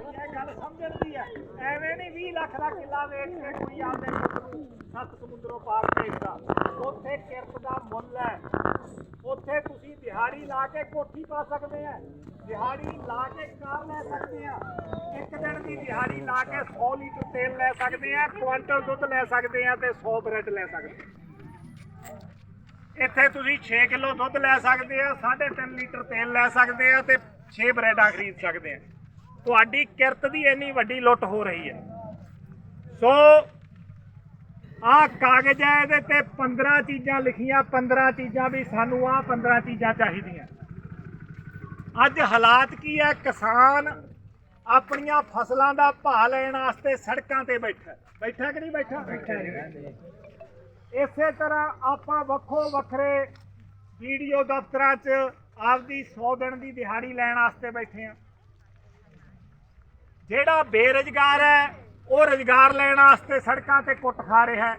ਇਹ ਗੱਲ ਸਮਝਣ ਦੀ ਹੈ ਐਵੇਂ ਨਹੀਂ 20 ਲੱਖ ਦਾ ਕਿੱਲਾ ਵੇਚ ਕੇ ਕੋਈ ਆਪਦੇ ਪੁੱਤ ਨੂੰ ਸੱਤ ਸਮੁੰਦਰੋਂ ਪਾਰ ਭੇਜਦਾ। ਉੱਥੇ ਕਿਰਤ ਦਾ ਮੁੱਲ ਹੈ। ਉੱਥੇ ਤੁਸੀਂ ਦਿਹਾੜੀ ਲਾ ਕੇ ਕੋਠੀ ਪਾ ਸਕਦੇ ਆ। ਦਿਹਾੜੀ ਲਾ ਕੇ ਕਾਰ ਲੈ ਸਕਦੇ ਆ। ਇੱਕ ਦਿਨ ਦੀ ਦਿਹਾੜੀ ਲਾ ਕੇ 100 ਲੀਟਰ ਤੇਲ ਲੈ ਸਕਦੇ ਆ, ਕੁਆਂਟਲ ਦੁੱਧ ਲੈ ਸਕਦੇ ਆ ਤੇ 100 ਬ੍ਰੈਡ ਲੈ ਸਕਦੇ ਆ। ਇੱਥੇ ਤੁਸੀਂ 6 ਕਿਲੋ ਦੁੱਧ ਲੈ ਸਕਦੇ ਆ 3.5 ਲੀਟਰ ਤੇਲ ਲੈ ਸਕਦੇ ਆ ਤੇ 6 ਬ੍ਰੈਡਾਂ ਖਰੀਦ ਸਕਦੇ ਆ। ਤੁਹਾਡੀ ਕਿਰਤ ਦੀ ਇੰਨੀ ਵੱਡੀ ਲੁੱਟ ਹੋ ਰਹੀ ਹੈ। ਸੋ ਆਹ ਕਾਗਜ਼ ਹੈ ਇਹਦੇ ਤੇ 15 ਚੀਜ਼ਾਂ ਲਿਖੀਆਂ 15 ਚੀਜ਼ਾਂ ਵੀ ਸਾਨੂੰ ਆਹ 15 ਚੀਜ਼ਾਂ ਚਾਹੀਦੀਆਂ। ਅੱਜ ਹਾਲਾਤ ਕੀ ਹੈ? ਕਿਸਾਨ ਆਪਣੀਆਂ ਫਸਲਾਂ ਦਾ ਭਾਅ ਲੈਣ ਵਾਸਤੇ ਸੜਕਾਂ ਤੇ ਬੈਠਾ। ਬੈਠਾ ਕਿ ਨਹੀਂ ਬੈਠਾ? ਬੈਠਾ ਇਸੇ ਤਰ੍ਹਾਂ ਆਪਾਂ ਵੱਖੋ ਵੱਖਰੇ ਵੀਡੀਓ ਦਫ਼ਤਰਾਂ 'ਚ ਆਪਦੀ 100 ਦਿਨ ਦੀ ਦਿਹਾੜੀ ਲੈਣ ਵਾਸਤੇ ਬੈਠੇ ਆ ਜਿਹੜਾ ਬੇਰੁਜ਼ਗਾਰ ਹੈ, ਉਹ ਰੁਜ਼ਗਾਰ ਲੈਣ ਵਾਸਤੇ ਸੜਕਾਂ ਤੇ ਕੁੱਟ ਖਾ ਰਿਹਾ ਹੈ।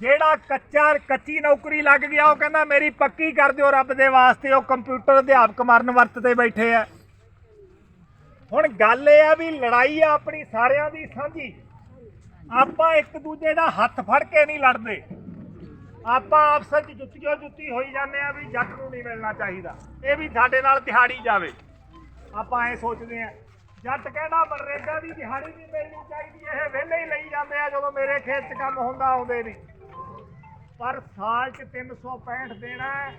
ਜਿਹੜਾ ਕੱਚਾ, ਕੱਚੀ ਨੌਕਰੀ ਲੱਗ ਗਿਆ, ਉਹ ਕਹਿੰਦਾ ਮੇਰੀ ਪੱਕੀ ਕਰ ਦਿਓ ਰੱਬ ਦੇ ਵਾਸਤੇ, ਉਹ ਕੰਪਿਊਟਰ ਅਧਿਆਪਕ ਮਰਨ ਵਰਤ ਤੇ ਬੈਠੇ ਆ ਹੁਣ ਗੱਲ ਇਹ ਆ ਵੀ ਲੜਾਈ ਆ ਆਪਣੀ ਸਾਰਿਆਂ ਦੀ ਸਾਂਝੀ। ਆਪਾਂ ਇੱਕ ਦੂਜੇ ਦਾ ਹੱਥ ਫੜ ਕੇ ਨਹੀਂ ਲੜਦੇ। ਆਪਾਂ ਆਪਸ 'ਚ ਜੁੱਤੀਓ ਜੁੱਤੀ ਹੋਈ ਜਾਂਦੇ ਆ ਵੀ ਜੱਟ ਨੂੰ ਨਹੀਂ ਮਿਲਣਾ ਚਾਹੀਦਾ। ਇਹ ਵੀ ਸਾਡੇ ਨਾਲ ਦਿਹਾੜੀ ਜਾਵੇ। ਆਪਾਂ ਐ ਸੋਚਦੇ ਆ ਜੱਟ ਕਹਿੰਦਾ ਮਨਰੇਗਾ ਦੀ ਦਿਹਾੜੀ ਨਹੀਂ ਮਿਲਣੀ ਚਾਹੀਦੀ ਇਹ ਵਿਹਲੇ ਹੀ ਲਈ ਜਾਂਦੇ ਆ ਜਦੋਂ ਮੇਰੇ ਖੇਤ 'ਚ ਕੰਮ ਹੁੰਦਾ ਆਉਂਦੇ ਨਹੀਂ। ਪਰ ਸਾਲ 'ਚ 365 ਦੇਣਾ ਹੈ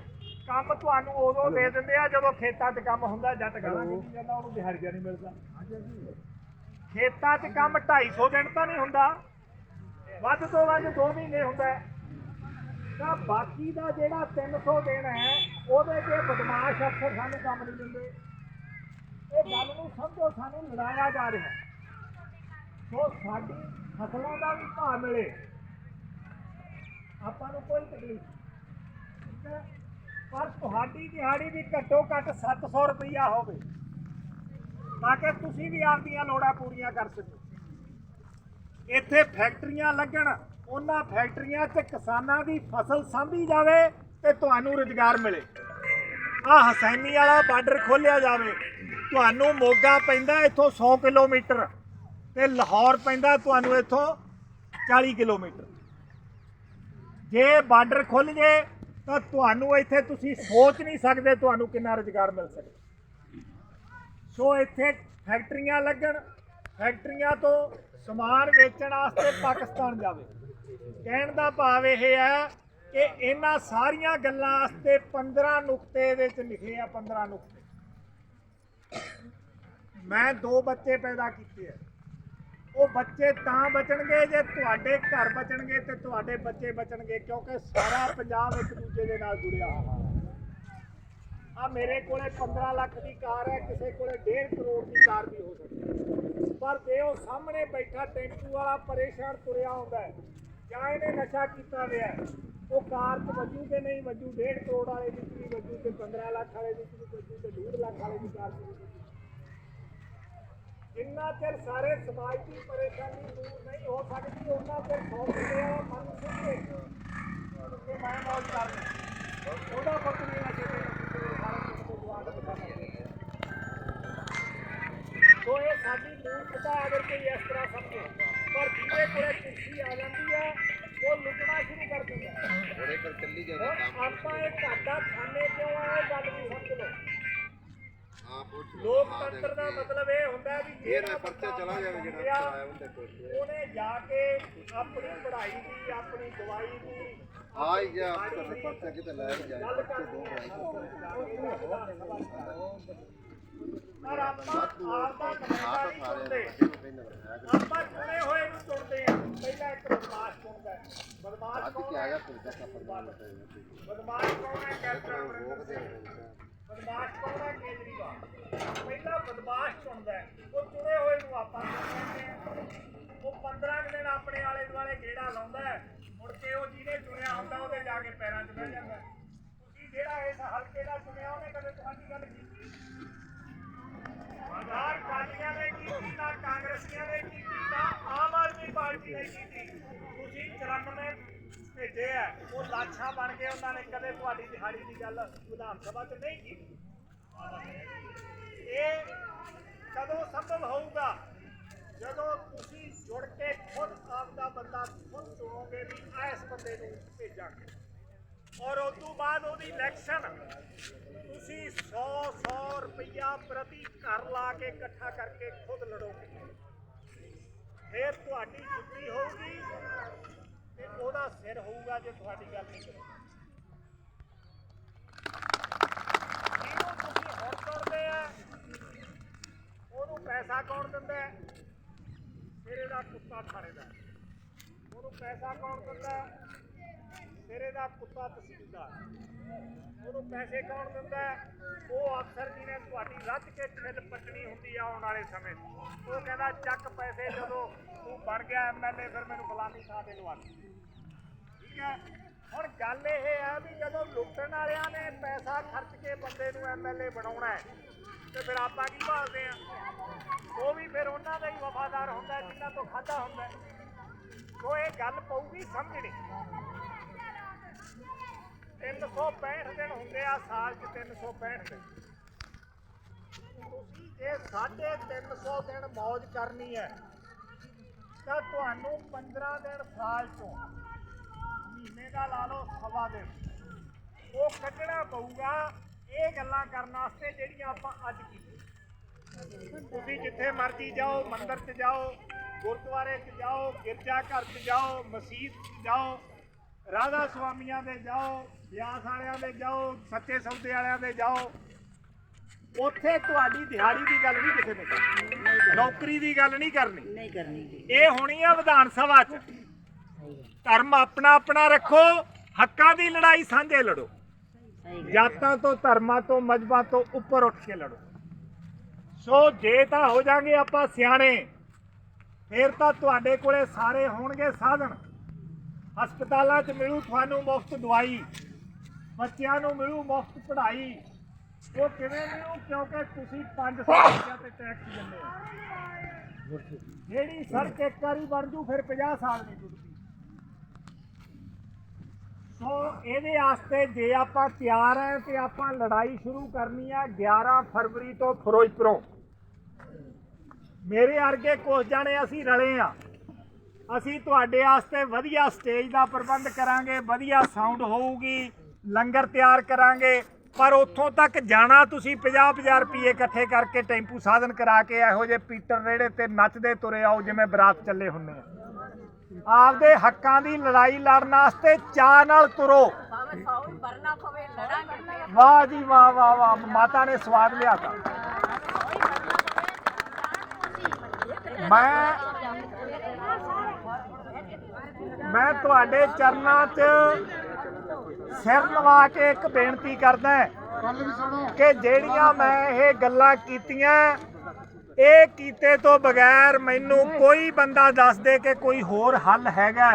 ਕੰਮ ਤੁਹਾਨੂੰ ਉਦੋਂ ਦੇ ਦਿੰਦੇ ਆ ਜਦੋਂ ਖੇਤਾਂ 'ਚ ਕੰਮ ਹੁੰਦਾ ਜੱਟ ਗਾਲਾਂ ਕੱਢੀ ਜਾਂਦਾ ਉਹਨੂੰ ਦਿਹਾੜੀਆ ਨਹੀਂ ਮਿਲਦਾ। ਖੇਤਾਂ 'ਚ ਕੰਮ 250 ਦਿਨ ਤਾਂ ਨਹੀਂ ਹੁੰਦਾ ਵੱਧ ਤੋਂ ਵੱਧ 2 ਮਹੀਨੇ ਹੁੰਦਾ। ਤਾਂ ਬਾਕੀ ਦਾ ਜਿਹੜਾ 300 ਦਿਨ ਹੈ ਉਹਦੇ ਤੇ ਬਦਮਾਸ਼ ਅਫਸਰ ਸਾਨੂੰ ਕੰਮ ਨਹੀਂ ਦਿੰਦੇ। ਇਹ ਗੱਲ ਨੂੰ ਸਮਝੋ, ਸਾਨੂੰ ਲੜਾਇਆ ਜਾ ਰਿਹਾ ਸੋ ਸਾਡੀ ਫਸਲਾਂ ਦਾ ਵੀ ਭਾਅ ਮਿਲੇ। ਆਪਾਂ ਨੂੰ ਕੋਈ ਤਕਲੀਫ ਪਰ ਤੁਹਾਡੀ ਦਿਹਾੜੀ ਵੀ ਘੱਟੋ ਘੱਟ 700 ਰੁਪਈਆ ਹੋਵੇ। ਤਾਂ ਕਿ ਤੁਸੀਂ ਵੀ ਆਪਦੀਆਂ ਲੋੜਾਂ ਪੂਰੀਆਂ ਕਰ ਸਕੋ। ਇੱਥੇ ਫੈਕਟਰੀਆਂ ਲੱਗਣ, ਉਹਨਾਂ ਫੈਕਟਰੀਆਂ 'ਚ ਕਿਸਾਨਾਂ ਦੀ ਫਸਲ ਸਾਂਭੀ ਜਾਵੇ ਤੇ ਤੁਹਾਨੂੰ ਰੁਜ਼ਗਾਰ ਮਿਲੇ। ਆ ਹਸੈਨੀ ਵਾਲਾ ਬਾਰਡਰ ਖੋਲਿਆ ਜਾਵੇ। ਤੁਹਾਨੂੰ ਮੋਗਾ ਪੈਂਦਾ ਇੱਥੋਂ 100 ਕਿਲੋਮੀਟਰ ਤੇ ਲਾਹੌਰ ਪੈਂਦਾ ਤੁਹਾਨੂੰ ਇੱਥੋਂ 40 ਕਿਲੋਮੀਟਰ। ਜੇ ਬਾਰਡਰ ਖੁੱਲ ਜੇ ਤਾਂ ਤੁਹਾਨੂੰ ਇੱਥੇ ਤੁਸੀਂ ਸੋਚ ਨਹੀਂ ਸਕਦੇ ਤੁਹਾਨੂੰ ਕਿੰਨਾ ਰੁਜ਼ਗਾਰ ਮਿਲ ਸਕਦਾ ਸੋ ਇੱਥੇ ਫੈਕਟਰੀਆਂ ਲੱਗਣ, ਫੈਕਟਰੀਆਂ ਤੋਂ ਸਮਾਨ ਵੇਚਣ ਵਾਸਤੇ ਪਾਕਿਸਤਾਨ ਜਾਵੇ। ਕਹਿਣ ਦਾ ਭਾਵ ਇਹ ਹੈ ਕਿ ਇਹਨਾਂ ਸਾਰੀਆਂ ਗੱਲਾਂ ਵਾਸਤੇ 15 ਨੁਕਤੇ ਦੇ ਵਿੱਚ ਲਿਖੇ ਆ 15 ਨੁਕਤੇ। ਮੈਂ ਦੋ ਬੱਚੇ ਪੈਦਾ ਕੀਤੇ ਆ। ਉਹ ਬੱਚੇ ਤਾਂ ਬਚਣਗੇ ਜੇ ਤੁਹਾਡੇ ਘਰ ਬਚਣਗੇ ਤੇ ਤੁਹਾਡੇ ਬੱਚੇ ਬਚਣਗੇ, ਕਿਉਂਕਿ ਸਾਰਾ ਪੰਜਾਬ ਇੱਕ ਦੂਜੇ ਦੇ ਨਾਲ ਜੁੜਿਆ ਹੋਇਆ ਆ ਮੇਰੇ ਕੋਲੇ 15 ਲੱਖ ਦੀ ਕਾਰ ਹੈ, ਕਿਸੇ ਕੋਲੇ 1.5 ਕਰੋੜ ਦੀ ਕਾਰ ਵੀ ਹੋ ਸਕਦੀ ਹੈ। ਪਰ ਜੇ ਉਹ ਸਾਹਮਣੇ ਬੈਠਾ ਟੈਂਪੂ ਵਾਲਾ ਪਰੇਸ਼ਾਨ ਤੁਰਿਆ ਹੁੰਦਾ ਹੈ, ਜਾਂ ਇਹਨੇ ਨਸ਼ਾ ਕੀਤਾ ਹੋਇਆ ਉਹ ਕਾਰ 'ਚ ਵੱਜੂ ਕਿ ਨਹੀਂ ਵੱਜੂ 1.5 ਕਰੋੜ ਵਾਲੇ ਦੀ ਵੀ ਵੱਜੂ ਤੇ 15 ਲੱਖ ਵਾਲੇ ਦੀ ਵੀ ਵੱਜੂ ਤੇ 1.5 ਲੱਖ ਵਾਲੇ ਦੀ ਕਾਰ 'ਚ ਜਿੰਨਾ ਚਿਰ ਸਾਰੇ ਸਮਾਜ ਦੀ ਪਰੇਸ਼ਾਨੀ ਦੂਰ ਨਹੀਂ ਹੋ ਸਕਦੀ ਉਹਨਾਂ ਚਿਰ ਸੌ ਕਿਤੇ ਆ ਮਨ ਸੁਣਦੇ ਕਿ ਮੈਂ ਮੌਜ ਕਰਦਾ ਉਹਦਾ ਨਹੀਂ ਸਾਰਾ ਸੋ ਇਹ ਸਾਡੀ ਮੂਰਖਤਾ ਅਗਰ ਕੋਈ ਇਸ ਤਰ੍ਹਾਂ ਸਮਝੇ ਪਰ ਜਿਹਦੇ ਕੋਲੇ ਕੁਰਸੀ ਆ ਜਾਂਦੀ ਹੈ ਉਹ ਸ਼ੁਰੂ ਕਰ ਦਿੰਦਾ ਪਰ ਚੱਲੀ ਆਪਾਂ ਇਹ ਘਾਟਾ ਖਾਣੇ ਕਿਉਂ ਆ ਇਹ ਗੱਲ ਵੀ ਸਮਝ ਲਓ। ਲੋਕਤੰਤਰ ਦਾ ਮਤਲਬ ਇਹ ਹੁੰਦਾ ਵੀ ਜਿਹੜਾ ਪਰਚਾ ਚਲਾ ਜਾਵੇ ਜਿਹੜਾ ਗਿਆ, ਚਲਾਇਆ ਉਹਦੇ ਕੋਲ ਉਹਨੇ ਜਾ ਕੇ ਆਪਣੀ ਪੜ੍ਹਾਈ ਦੀ ਆਪਣੀ ਦਵਾਈ ਦੀ ਆ ਹੀ ਗਿਆ ਨੇ ਪਰਚਾ ਕਿਤੇ ਲੈ ਜਾਏ ਪਰਚੇ ਦੋ ਪਰ ਆਪਾਂ ਨਹੀਂ ਚੁਣਦੇ ਆਪਾਂ ਚੁਣੇ ਹੋਏ ਨੂੰ ਚੁਣਦੇ ਆ। ਪਹਿਲਾਂ ਇੱਕ ਬਦਮਾਸ਼ ਚੁਣਦਾ ਬਦਮਾਸ਼ ਕੌਣ ਹੈ? ਬਦਮਾਸ਼ ਕੌਣ ਹੈ? ਕੈਪਟਨ ਅਮਰਿੰਦਰ ਸਿੰਘ ਬਦਮਾਸ਼ ਕੌਣ ਹੈ? ਕੇਜਰੀਵਾਲ ਪਹਿਲਾਂ ਬਦਮਾਸ਼ ਚੁਣਦਾ ਉਹ ਚੁਣੇ ਹੋਏ ਨੂੰ ਆਪਾਂ ਉਹ 15 ਦਿਨ ਆਪਣੇ ਆਲੇ ਦੁਆਲੇ ਗੇੜਾ ਲਾਉਂਦਾ ਮੁੜ ਕੇ ਉਹ ਜਿਹਨੇ ਚੁਣਿਆ ਹੁੰਦਾ, ਉਹਦੇ ਜਾ ਕੇ ਪੈਰਾਂ 'ਚ ਬਹਿ ਜਾਂਦਾ ਤੁਸੀਂ ਜਿਹੜਾ ਇਸ ਹਲਕੇ ਦਾ ਚੁਣਿਆ, ਉਹਨੇ ਕਦੇ ਤੁਹਾਡੀ ਗੱਲ ਕੀਤੀ? ਨਾ ਕਾਲੀਆਂ ਨੇ ਕੀਤੀ, ਨਾ ਕਾਂਗਰਸੀਆਂ ਨੇ ਕੀਤੀ, ਨਾ ਆਮ ਆਦਮੀ ਪਾਰਟੀ ਨੇ ਕੀਤੀ। ਤੁਸੀਂ 94 ਭੇਜੇ ਆ। ਉਹ ਲਾਸ਼ਾਂ ਬਣ ਕੇ ਉਹਨਾਂ ਨੇ ਕਦੇ ਤੁਹਾਡੀ ਦਿਹਾੜੀ ਦੀ ਗੱਲ ਵਿਧਾਨ ਸਭਾ 'ਚ ਨਹੀਂ ਕੀਤੀ। ਇਹ ਕਦੋਂ ਸੰਭਵ ਹੋਊਗਾ? ਜਦੋਂ ਤੁਸੀਂ ਜੁੜ ਕੇ ਖੁਦ ਆਪ ਦਾ ਬੰਦਾ ਖੁਦ ਚੁਣੋਗੇ ਵੀ ਇਸ ਬੰਦੇ ਨੂੰ ਭੇਜਾਂਗੇ। ਔਰ ਉਸ ਤੋਂ ਬਾਅਦ ਉਹਦੀ ਇਲੈਕਸ਼ਨ ਤੁਸੀਂ 100 100 ਰੁਪਇਆ ਪ੍ਰਤੀ ਘਰ ਲਾ ਕੇ ਇਕੱਠਾ ਕਰਕੇ ਖੁਦ ਲੜੋਗੇ। ਫਿਰ ਤੁਹਾਡੀ ਜਿੱਤੀ ਹੋਊਗੀ। ਉਹਦਾ ਸਿਰ ਹੋਊਗਾ ਜੇ ਤੁਹਾਡੀ ਗੱਲ ਨਹੀਂ ਕਰੋਗੇ ਜਿਹਨੂੰ ਤੁਸੀਂ ਹੁਣ ਤੁਰਦੇ ਆ, ਉਹਨੂੰ ਪੈਸਾ ਕੌਣ ਦਿੰਦਾ ਸਿਰੇ ਦਾ ਕੁੱਤਾ ਥਾਣੇਦਾਰ। ਉਹਨੂੰ ਪੈਸਾ ਕੌਣ ਦਿੰਦਾ ਹੈ? ਸਿਰੇ ਦਾ ਕੁੱਤਾ ਤਹਿਸੀਲਦਾਰ। ਉਹਨੂੰ ਪੈਸੇ ਕੌਣ ਦਿੰਦਾ ਉਹ ਅਫਸਰ ਜੀ ਨੇ ਤੁਹਾਡੀ ਰੱਜ ਕੇ ਛਿੱਲ ਪੱਟਣੀ ਹੁੰਦੀ ਆ ਆਉਣ ਵਾਲੇ ਸਮੇਂ ਉਹ ਕਹਿੰਦਾ, ਚੱਕ ਪੈਸੇ ਜਦੋਂ ਤੂੰ ਬਣ ਗਿਆ ਐਮਐਲਏ ਫਿਰ ਮੈਨੂੰ ਫਲਾਨੀ ਥਾਂ ਤੇ ਲਵਾ ਦੇ। ਠੀਕ ਹੁਣ ਗੱਲ ਇਹ ਆ ਵੀ ਜਦੋਂ ਲੁੱਟਣ ਵਾਲਿਆਂ ਨੇ ਪੈਸਾ ਖਰਚ ਕੇ ਬੰਦੇ ਨੂੰ ਐਮਐਲਏ ਬਣਾਉਣਾ ਹੈ, ਤੇ ਫਿਰ ਆਪਾਂ ਕੀ ਭਾਲਦੇ ਆ ਉਹ ਵੀ ਫਿਰ ਉਹਨਾਂ ਦਾ ਹੀ ਵਫਾਦਾਰ ਹੁੰਦਾ ਹੈ ਤੋਂ ਖਾਦਾ ਹੁੰਦਾ ਸੋ ਇਹ ਗੱਲ ਪਊਗੀ ਸਮਝਣੀ। 365 ਦਿਨ ਹੁੰਦੇ ਆ, ਸਾਲ 'ਚ 365 ਦਿਨ। ਤੁਸੀਂ ਜੇ 350 ਦਿਨ ਮौज ਕਰਨੀ ਹੈ, ਤਾਂ ਤੁਹਾਨੂੰ 15 ਦਿਨ ਸਾਲ 'ਚੋਂ ਮਹੀਨੇ ਦਾ ਲਾ ਲਓ ਸਵਾ ਦਿਨ। ਉਹ ਕੱਢਣਾ ਪਊਗਾ ਇਹ ਗੱਲਾਂ ਕਰਨ ਵਾਸਤੇ ਜਿਹੜੀਆਂ ਆਪਾਂ ਅੱਜ ਕੀਤੀਆਂ। ਤੁਸੀਂ ਜਿੱਥੇ ਮਰਜ਼ੀ ਜਾਓ ਮੰਦਿਰ 'ਚ ਜਾਓ ਗੁਰਦੁਆਰੇ 'ਚ ਜਾਓ ਗਿਰਜਾ ਘਰ 'ਚ ਜਾਓ ਮਸਜਿਦ 'ਚ ਜਾਓ ਰਾਧਾ ਸੁਆਮੀਆਂ ਦੇ ਜਾਓ ਵਿਆਸ ਵਾਲਿਆਂ ਦੇ ਜਾਓ ਸੱਚੇ ਸੌਦੇ ਵਾਲਿਆਂ ਦੇ ਜਾਓ। ਉੱਥੇ ਤੁਹਾਡੀ ਦਿਹਾੜੀ ਦੀ ਗੱਲ ਨਹੀਂ ਕਿਸੇ ਨੇ ਨੌਕਰੀ ਦੀ ਗੱਲ ਨਹੀਂ ਕਰਨੀ। ਨਹੀਂ ਕਰਨੀ ਇਹ ਹੋਣੀ ਆ ਵਿਧਾਨ ਸਭਾ 'ਚ। ਧਰਮ ਆਪਣਾ ਆਪਣਾ ਰੱਖੋ, ਹੱਕਾਂ ਦੀ ਲੜਾਈ ਸਾਂਝੇ ਲੜੋ। ਜਾਤਾਂ ਤੋਂ ਧਰਮਾਂ ਤੋਂ ਮਜ਼ਬਾਂ ਤੋਂ ਉੱਪਰ ਉੱਠ ਕੇ ਲੜੋ। ਸੋ ਜੇ ਤਾਂ ਹੋ ਜਾਾਂਗੇ ਆਪਾਂ ਸਿਆਣੇ, ਫਿਰ ਤਾਂ ਤੁਹਾਡੇ ਕੋਲੇ ਸਾਰੇ ਹੋਣਗੇ ਸਾਧਨ। ਹਸਪਤਾਲਾਂ 'ਚ ਮਿਲੂ ਤੁਹਾਨੂੰ ਮੁਫਤ ਦਵਾਈ, ਬੱਚਿਆਂ ਨੂੰ ਮਿਲੂ ਮੁਫਤ ਪੜ੍ਹਾਈ। ਉਹ ਕਿਵੇਂ ਮਿਲੂ? ਕਿਉਂਕਿ ਤੁਸੀਂ 5 ਸਾਲ ਤੇ ਟੈਕਸ ਦਿੰਦੇ ਹੋ। ਜਿਹੜੀ ਸੜਕ ਇੱਕ ਵਾਰੀ ਬਣ ਜੂ, ਫਿਰ 50 ਸਾਲ ਨਹੀਂ ਟੁੱਟਦੀ ਸੋ ਇਹਦੇ ਵਾਸਤੇ ਜੇ ਆਪਾਂ ਤਿਆਰ ਹੈ ਤੇ ਆਪਾਂ ਲੜਾਈ ਸ਼ੁਰੂ ਕਰਨੀ ਹੈ 11 ਫਰਵਰੀ ਤੋਂ ਫਿਰੋਜ਼ਪੁਰੋਂ। ਮੇਰੇ ਅਰਗੇ ਕੁਝ ਜਾਣੇ ਅਸੀਂ ਰਲੇ ਆ। ਅਸੀਂ ਤੁਹਾਡੇ ਵਾਸਤੇ ਵਧੀਆ ਸਟੇਜ ਦਾ ਪ੍ਰਬੰਧ ਕਰਾਂਗੇ, ਵਧੀਆ ਸਾਊਂਡ ਹੋਊਗੀ, ਲੰਗਰ ਤਿਆਰ ਕਰਾਂਗੇ, ਪਰ ਉੱਥੋਂ ਤੱਕ ਜਾਣਾ ਤੁਸੀਂ 50-50 ਰੁਪਏ ਇਕੱਠੇ ਕਰਕੇ ਟੈਂਪੂ ਸਾਧਨ ਕਰਾ ਕੇ ਇਹੋ ਜਿਹੇ ਪੀਟਰ ਰੇੜੇ ਤੇ ਨੱਚਦੇ ਤੁਰੇ ਆਓ ਜਿਵੇਂ ਬਰਾਤ ਚੱਲੇ ਹੁੰਦੇ ਆ। ਆਪਦੇ ਹੱਕਾਂ ਦੀ ਲੜਾਈ ਲੜਨ ਵਾਸਤੇ ਚਾਹ ਨਾਲ ਤੁਰੋ। ਵਾਹ ਜੀ ਵਾਹ ਵਾਹ ਵਾਹ। ਮਾਤਾ ਨੇ ਸਵਾਦ ਲਿਆਤਾ ਮੈਂ ਮੈਂ ਤੁਹਾਡੇ ਚਰਨਾਂ 'ਚ ਸਿਰ ਨਵਾ ਕੇ ਇੱਕ ਬੇਨਤੀ ਕਰਦਾ ਕਿ ਜਿਹੜੀਆਂ ਮੈਂ ਇਹ ਗੱਲਾਂ ਕੀਤੀਆਂ ਇਹ ਕੀਤੇ ਤੋਂ ਬਗੈਰ ਮੈਨੂੰ ਕੋਈ ਬੰਦਾ ਦੱਸ ਦੇ ਕਿ ਕੋਈ ਹੋਰ ਹੱਲ ਹੈਗਾ।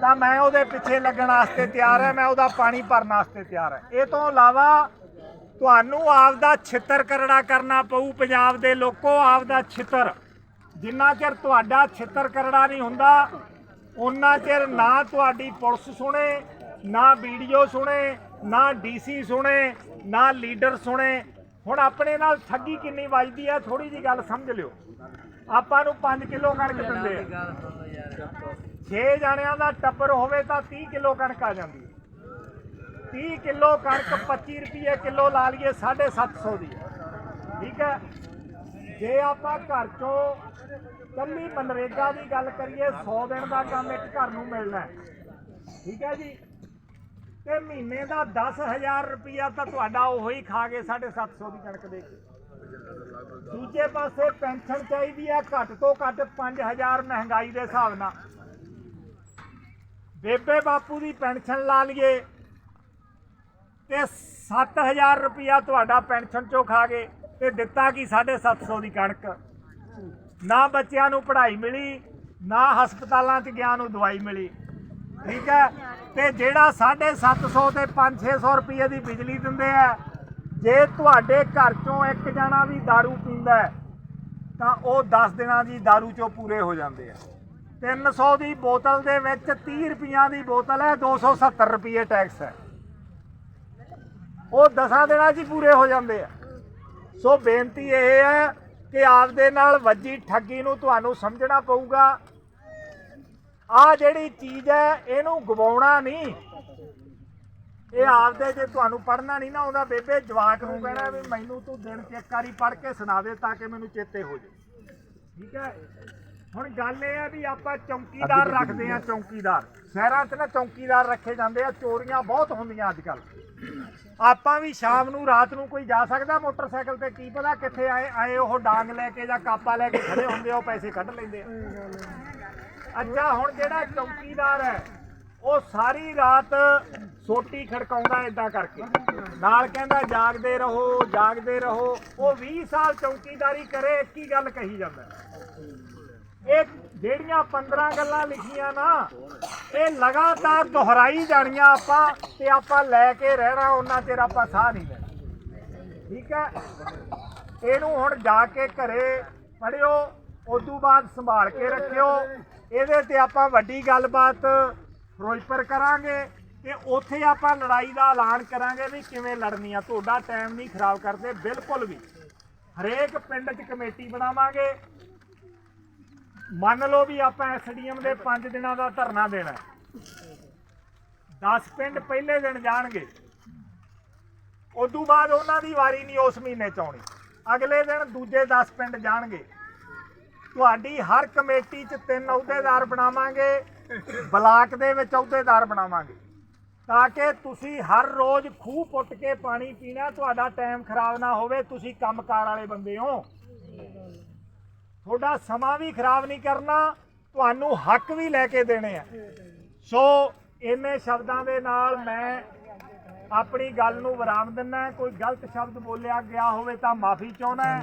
ਤਾਂ ਮੈਂ ਉਹਦੇ ਪਿੱਛੇ ਲੱਗਣ ਵਾਸਤੇ ਤਿਆਰ ਹਾਂ ਮੈਂ ਉਹਦਾ ਪਾਣੀ ਭਰਨ ਵਾਸਤੇ ਤਿਆਰ ਹਾਂ। ਇਹ ਤੋਂ ਇਲਾਵਾ ਤੁਹਾਨੂੰ ਆਪਦਾ ਛਿੱਤਰ ਕਰੜਾ ਕਰਨਾ ਪਊ ਪੰਜਾਬ ਦੇ ਲੋਕੋ ਆਪਦਾ ਛਿੱਤਰ। ਜਿੰਨਾ ਚਿਰ ਤੁਹਾਡਾ ਛਿੱਤਰ ਕਰੜਾ ਨਹੀਂ ਹੁੰਦਾ ਉਹਨਾਂ ਚਿਰ ਨਾ ਤੁਹਾਡੀ ਪੁਲਿਸ ਸੁਣੇ ਨਾ ਵੀਡੀਓ ਸੁਣੇ ਨਾ ਡੀਸੀ ਸੁਣੇ ਨਾ ਲੀਡਰ ਸੁਣੇ ਹੁਣ ਆਪਣੇ ਨਾਲ ਠੱਗੀ ਕਿੰਨੀ ਵੱਜਦੀ ਹੈ ਥੋੜੀ ਜੀ ਗੱਲ ਸਮਝ ਲਿਓ। ਆਪਾਂ ਨੂੰ 5 ਕਿਲੋ ਕਣਕ ਦਿੰਦੇ ਆ। 6 ਜਾਣਿਆਂ ਦਾ ਟੱਬਰ ਹੋਵੇ ਤਾਂ 30 ਕਿਲੋ ਕਣਕ ਆ ਜਾਂਦੀ ਹੈ 30 ਕਿਲੋ ਕਣਕ 25 ਰੁਪਏ ਕਿਲੋ ਲਾ ਲਈਏ 750 ਦੀ ਠੀਕ ਹੈ ਜੇ ਆਪਾਂ ਘਰ ਚੋਂ ਕੱਲੀ ਮਨਰੇਗਾ ਦੀ ਗੱਲ ਕਰੀਏ 100 ਦਿਨ ਦਾ ਕੰਮ ਇੱਕ ਘਰ ਨੂੰ ਮਿਲਣਾ ਠੀਕ ਹੈ ਜੀ? ਤੇ ਮਹੀਨੇ ਦਾ 10000 ਰੁਪਇਆ ਤਾਂ ਤੁਹਾਡਾ ਉਹ ਹੀ ਖਾ ਗਏ 750 ਦੀ ਕਣਕ ਦੇ ਕੇ। ਦੂਜੇ ਪਾਸੇ ਪੈਨਸ਼ਨ ਚਾਹੀਦੀ ਹੈ ਘੱਟ ਤੋਂ ਘੱਟ 5000 ਮਹਿੰਗਾਈ ਦੇ ਹਿਸਾਬ ਨਾਲ। ਬੇਬੇ ਬਾਪੂ ਦੀ ਪੈਨਸ਼ਨ ਲਾ ਲਈਏ ਤੇ 7000 ਰੁਪਇਆ ਤੁਹਾਡਾ ਪੈਨਸ਼ਨ ਚੋਂ ਖਾ ਗਏ ਤੇ ਦਿੱਤਾ ਕੀ 750 ਦੀ ਕਣਕ। ਨਾ ਬੱਚਿਆਂ ਨੂੰ ਪੜ੍ਹਾਈ ਮਿਲੀ, ਨਾ ਹਸਪਤਾਲਾਂ 'ਚ ਗਿਆ ਨੂੰ ਦਵਾਈ ਮਿਲੀ। ਠੀਕ ਹੈ ਤੇ ਜਿਹੜਾ 750 ਤੇ 5-600 ਰੁਪਏ ਦੀ ਬਿਜਲੀ ਦਿੰਦੇ ਆ ਜੇ ਤੁਹਾਡੇ ਘਰ ਚੋਂ ਇੱਕ ਜਣਾ ਵੀ दारू ਪੀਂਦਾ ਹੈ, ਤਾਂ ਉਹ 10 ਦਿਨਾਂ ਦੀ दारू ਚੋਂ ਪੂਰੇ ਹੋ ਜਾਂਦੇ ਆ 300 ਦੀ ਬੋਤਲ ਦੇ ਵਿੱਚ 30 ਰੁਪਈਆਂ ਦੀ ਬੋਤਲ ਹੈ 270 ਰੁਪਏ ਟੈਕਸ ਹੈ ਉਹ 10 ਦਿਨਾਂ 'ਚ ਹੀ ਪੂਰੇ ਹੋ ਜਾਂਦੇ ਆ ਸੋ ਬੇਨਤੀ ਇਹ ਹੈ ਕਿ ਆਪਦੇ ਨਾਲ ਵੱਜੀ ਠੱਗੀ ਨੂੰ ਤੁਹਾਨੂੰ ਸਮਝਣਾ ਪਊਗਾ ਆ ਜਿਹੜੀ ਚੀਜ਼ ਹੈ ਇਹਨੂੰ ਗਵਾਉਣਾ ਨਹੀਂ। ਇਹ ਆਪਦੇ ਜੇ ਤੁਹਾਨੂੰ ਪੜਨਾ ਨਹੀਂ ਨਾ ਆਉਂਦਾ ਬੇਬੇ ਜਵਾਕ ਨੂੰ ਕਹਿਣਾ ਵੀ ਮੈਨੂੰ ਤੂੰ ਦਿਨ ਚ ਇੱਕ ਵਾਰੀ ਪੜ ਕੇ ਸੁਣਾ ਦੇ ਤਾਂ ਕਿ ਮੈਨੂੰ ਚੇਤੇ ਹੋ ਜਾਏ। ਠੀਕ ਹੈ? ਹੁਣ ਗੱਲ ਇਹ ਹੈ ਵੀ ਆਪਾਂ ਚੌਕੀਦਾਰ ਰੱਖਦੇ ਆ ਚੌਕੀਦਾਰ। ਸ਼ਹਿਰਾਂ 'ਚ ਨਾ ਚੌਕੀਦਾਰ ਰੱਖੇ ਜਾਂਦੇ ਆ ਚੋਰੀਆਂ ਬਹੁਤ ਹੁੰਦੀਆਂ ਅੱਜ ਕੱਲ ਆਪਾਂ ਵੀ ਸ਼ਾਮ ਨੂੰ ਰਾਤ ਨੂੰ ਕੋਈ ਜਾ ਸਕਦਾ ਮੋਟਰਸਾਈਕਲ ਤੇ ਕੀ ਪਤਾ ਕਿੱਥੇ ਆਏ ਆਏ ਉਹ ਡਾਂਗ ਲੈ ਕੇ ਜਾਂ ਕਾਪਾ ਲੈ ਕੇ ਖੜੇ ਹੁੰਦੇ ਆ ਉਹ ਪੈਸੇ ਕੱਢ ਲੈਂਦੇ ਆ। ਅੱਛਾ, ਹੁਣ ਜਿਹੜਾ ਚੌਕੀਦਾਰ ਹੈ, ਉਹ ਸਾਰੀ ਰਾਤ ਸੋਟੀ ਖੜਕਾਉਂਦਾ ਇਦਾਂ ਕਰਕੇ। ਨਾਲ ਕਹਿੰਦਾ, ਜਾਗਦੇ ਰਹੋ ਜਾਗਦੇ ਰਹੋ। ਉਹ 20 ਸਾਲ ਚੌਕੀਦਾਰੀ ਕਰੇ, ਇੱਕ ਹੀ ਗੱਲ ਕਹੀ ਜਾਂਦਾ। ਇਹ ਜਿਹੜੀਆਂ 15 ਗੱਲਾਂ ਲਿਖੀਆਂ ਨਾ, ਇਹ ਲਗਾਤਾਰ ਦੁਹਰਾਈ ਜਾਣੀਆਂ ਆਪਾਂ, ਤੇ ਆਪਾਂ ਲੈ ਕੇ ਰਹਿਣਾ, ਉਹਨਾਂ ਚਿਰ ਆਪਾਂ ਸਾਹ ਨਹੀਂ ਲੈਣਾ। ਠੀਕ ਹੈ? ਇਹਨੂੰ ਹੁਣ ਜਾ ਕੇ ਘਰੇ ਪੜਿਓ ਤੋਂ ਬਾਅਦ ਸੰਭਾਲ ਕੇ ਰੱਖਿਓ। ਇਹਦੇ ਤੇ ਆਪਾਂ ਵੱਡੀ ਗੱਲਬਾਤ ਫਿਰੋਜ਼ਪੁਰ ਕਰਾਂਗੇ ਤੇ ਉੱਥੇ ਆਪਾਂ ਲੜਾਈ ਦਾ ਐਲਾਨ ਕਰਾਂਗੇ ਵੀ ਕਿਵੇਂ ਲੜਨੀ ਆ। ਤੁਹਾਡਾ ਟਾਈਮ ਨਹੀਂ ਖਰਾਬ ਕਰਦੇ, ਬਿਲਕੁਲ ਵੀ। ਹਰੇਕ ਪਿੰਡ 'ਚ ਕਮੇਟੀ ਬਣਾਵਾਂਗੇ। ਮੰਨ ਲਓ ਵੀ ਆਪਾਂ ਐਸਡੀਐਮ ਦੇ 5 ਦਿਨਾਂ ਦਾ ਧਰਨਾ ਦੇਣਾ। 10 ਪਿੰਡ ਪਹਿਲੇ ਦਿਨ ਜਾਣਗੇ। ਉਦੋਂ ਬਾਅਦ ਉਹਨਾਂ ਦੀ ਵਾਰੀ ਨਹੀਂ ਉਸ ਮਹੀਨੇ ਚ ਆਉਣੀ। ਅਗਲੇ ਦਿਨ ਦੂਜੇ 10 ਪਿੰਡ ਜਾਣਗੇ। ਤੁਹਾਡੀ ਹਰ ਕਮੇਟੀ 'ਚ ਤਿੰਨ ਅਹੁਦੇਦਾਰ ਬਣਾਵਾਂਗੇ, ਬਲਾਕ ਦੇ ਵਿੱਚ ਅਹੁਦੇਦਾਰ ਬਣਾਵਾਂਗੇ। ਤਾਂ ਕਿ ਤੁਸੀਂ ਹਰ ਰੋਜ਼ ਖੂਹ ਪੁੱਟ ਕੇ ਪਾਣੀ ਪੀਣਾ, ਤੁਹਾਡਾ ਟਾਈਮ ਖਰਾਬ ਨਾ ਹੋਵੇ, ਤੁਸੀਂ ਕੰਮਕਾਰ ਵਾਲੇ ਬੰਦੇ ਹੋ। ਤੁਹਾਡਾ ਸਮਾਂ ਵੀ ਖਰਾਬ ਨਹੀਂ ਕਰਨਾ, ਤੁਹਾਨੂੰ ਹੱਕ ਵੀ ਲੈ ਕੇ ਦੇਣੇ ਆ। ਸੋ, ਇੰਨੇ ਸ਼ਬਦਾਂ ਦੇ ਨਾਲ ਮੈਂ ਆਪਣੀ ਗੱਲ ਨੂੰ ਵਿਰਾਮ ਦਿੰਦਾ, ਕੋਈ ਗਲਤ ਸ਼ਬਦ ਬੋਲਿਆ ਗਿਆ ਹੋਵੇ ਤਾਂ ਮਾਫੀ ਚਾਹੁੰਦਾ।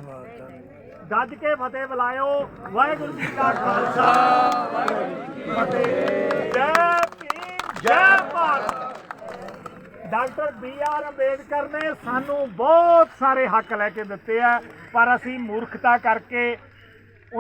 ਗੱਜ ਕੇ ਫਤਿਹ ਬੁਲਾਇਓ। ਵਾਹਿਗੁਰੂ ਜੀ ਕਾ ਖਾਲਸਾ। ਵਾਹਿਗੁਰੂ ਜੀ ਕੀ ਫਤਿਹ ਜੈ ਭੀਮ, ਜੈ Bharat. Doctor B R Ambedkar ਨੇ ਸਾਨੂੰ ਬਹੁਤ ਸਾਰੇ ਹੱਕ ਲੈ ਕੇ ਦਿੱਤੇ ਆ, ਪਰ ਅਸੀਂ ਮੂਰਖਤਾ ਕਰਕੇ